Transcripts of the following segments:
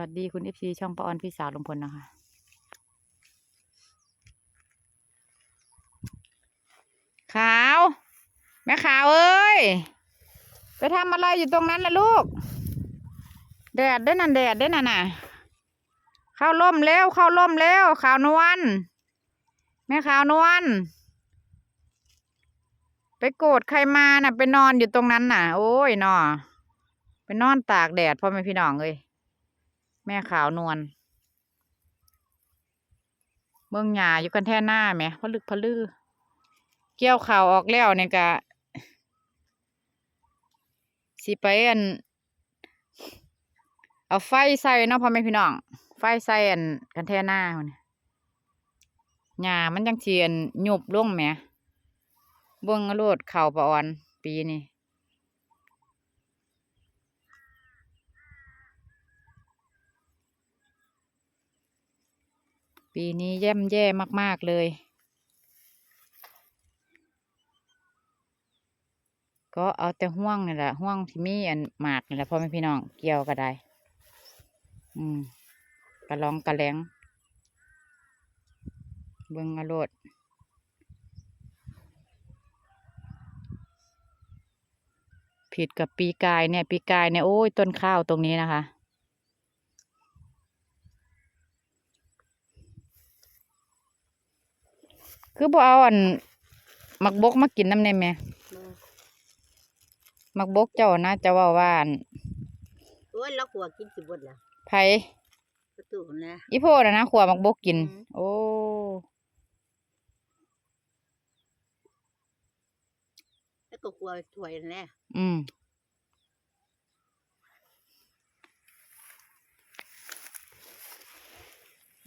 วัสดีคุณเอฟซีช่องปออนพี่สาวลุงพลนะคะ ขาว แม่ขาวเอ้ย ไปทำอะไรอยู่ตรงนั้นล่ะลูก แดดได้อนั่นแดดได้อนั่นน่ะ เข้าร่มแล้วเข้าร่มแล้วขาวนวลแม่ขาวนวลไปโกรธใครมาน่ะ ไปนอนอยู่ตรงนั้นน่ะ โอ้ยนอไปนอนตากแดดพ่อแม่พี่น้องเอ้ย แม่ขาวนวลเมืองหยาอยู่กันแท่หน้าแหมพะลึกพลือเกี่ยวข่าวออกแล้วเนี่ยกะสิไปอัน เอาไฟใส่เนาะพ่อแม่พี่น้อง ไฟใส่อันกันแท่หน้ามันหญ้ามันจังเทียนหยุบลงแหมเบิ่งโลดเข่าวปะออน ปีนี้ ปีนี้แย่มแย่มาก ๆ เลย ก็เอาแต่ห่วงนี่แหละห่วงที่มีอันหมากนี่แหละพ่อแม่พี่น้องเกี่ยวก็ได้ อืมกระลองกระแหลงเบิ่งอาโลดผิดกับปีกายเนี่ย ปีกายเนี่ยโอ้ยต้นข้าวตรงนี้นะคะ คือบ่เอาอันหมักบกมากินน้ำในแหม่หมักบกเจ้านะจะว่าว่าอันโอ้ยเราขัวกินสิบดล่ะไผประตูนะอีโพนะนะขวหมักบกกินอืมโอ้แล้วก็ขัวถ้วยนั่นแหละอืม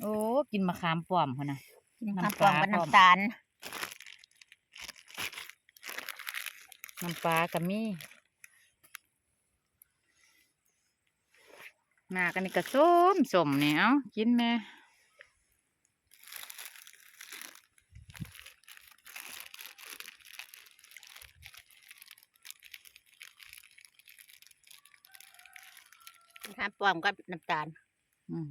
โอ้ กินมะขามป้อมพอนะ น้ำปลาน้ำปลากับพร้อมน้ำตาล น้ำปลากับมีหน้ากันนี่ก็ส้มสมเนี่ยเอากินแม่น้ำปลากับน้ำตาล อืม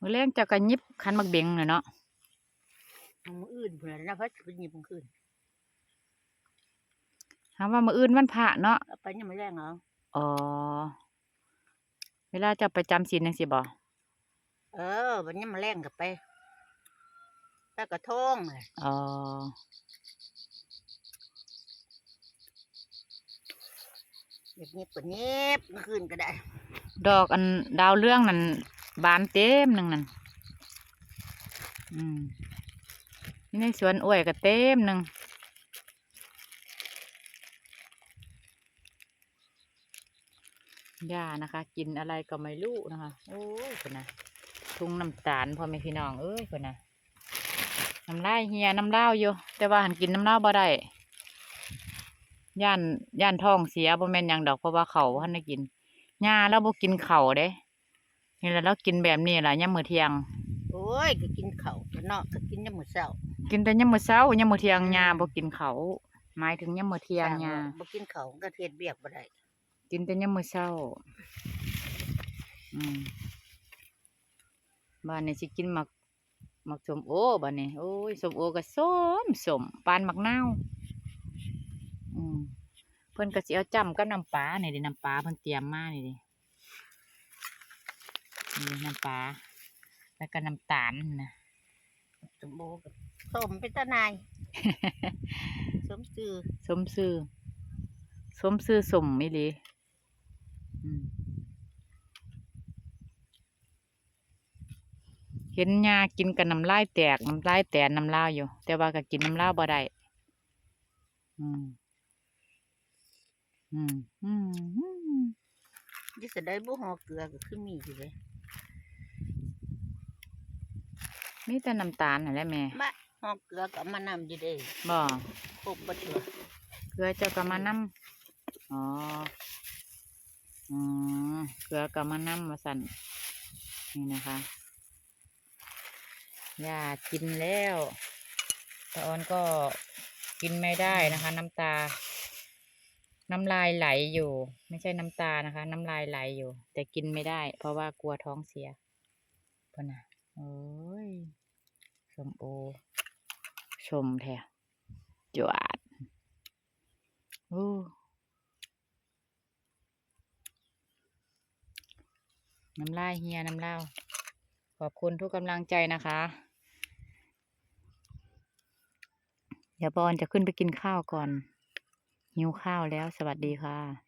มื้อแรงเจะกระยิบคันมักเบงเลยเนาะเอามืออื่นเพื่อนนะเพราะเป็นหยิบมันขึ้นถามว่ามื้ออื่นวันพระเนาะเอาไปยังไม่แรงเหรออ๋อเวลาจะไปจำศีลจังสิบ่เออวันนี้มาแรงกับไปตากระทงเลยอ๋อเด็กนี้ปวดเน็บมันขึ้นก็ได้ ดอกอันดาวเรื่องนั่น บานเต็มหนึ่งนั่นอืมนี่ในสวนอ้วยก็เต็มหนึ่งย่านะคะ กินอะไรก็ไม่รู้นะคะ โอ้ยคนนะทุงน้ำตาลพ่อแม่พี่น้องเอ้ยคนนะน้ำลายเฮียน้ำเล่าอยู่ แต่ว่าหันกินน้ำเล่าบ่ได้ย่านย่านท้องเสียบ่แม่นยังดอกเพราะว่าเขาบ่ทันได้กินย่าแล้วบ่กินเข้าเด้ นี่แหละเรากินแบบนี้ล่ะยามมื้อเที่ยง โอ้ยก็กินข้าวข้างนอกก็กินยามมื้อเช้ากินแต่ยามมื้อเช้ายามมื้อเที่ยงย่าบ่กินข้าวหมายถึงยามมื้อเที่ยงย่าบ่กินข้าวก็เทียดเบียกบ่ได้กินแต่ยามมื้อเช้า อืมบ้านนี้สิกินหมักหมักส้มโอบ้านนี้โอ้ยส้มโอก็ส้มส้มปานหมักนาวอืมเพิ่นก็สิเอาจ้ำกับน้ำปลานี่ดิน้ำปลาเพิ่นเตรียมมานี่ดิ นี่น้ำปลาแล้วก็น้ำตาลนะสมโบกับส้มเป็นตานาย สมซื่อสมซื่อสมซื่อสมอีหลีอืมเห็นยากินกับน้ำลายแตกน้ำลายแตนน้ำลาวอยู่ แต่ว่าก็กินน้ำลาวบ่ได้อืมอืมอืมอืมยิ่งจะได้บุหอเกลือก็คือมีอยู่เลย มีแต่น้ำตาลนั่นแหละแม่มะหอเกลือก็เอามานำอยู่เด้บ่ครบบ่เถื่อเกลือเจ้าก็มานำอ๋ออ๋อเกลือก็มานำมาสั่นนี่นะคะย่ากินแล้วตาออนก็กินไม่ได้นะคะ น้ำตา น้ำลายไหลอยู่ ไม่ใช่น้ำตานะคะ น้ำลายไหลอยู่ แต่กินไม่ได้ เพราะว่ากลัวท้องเสียพอนะ โอ้ยสมโอ ชมแท้จวดโอ้น้ำลายเฮียน้ำเล่าขอบคุณทุกกำลังใจนะคะเดี๋ยวบอลจะขึ้นไปกินข้าวก่อนหิวข้าวแล้วสวัสดีค่ะ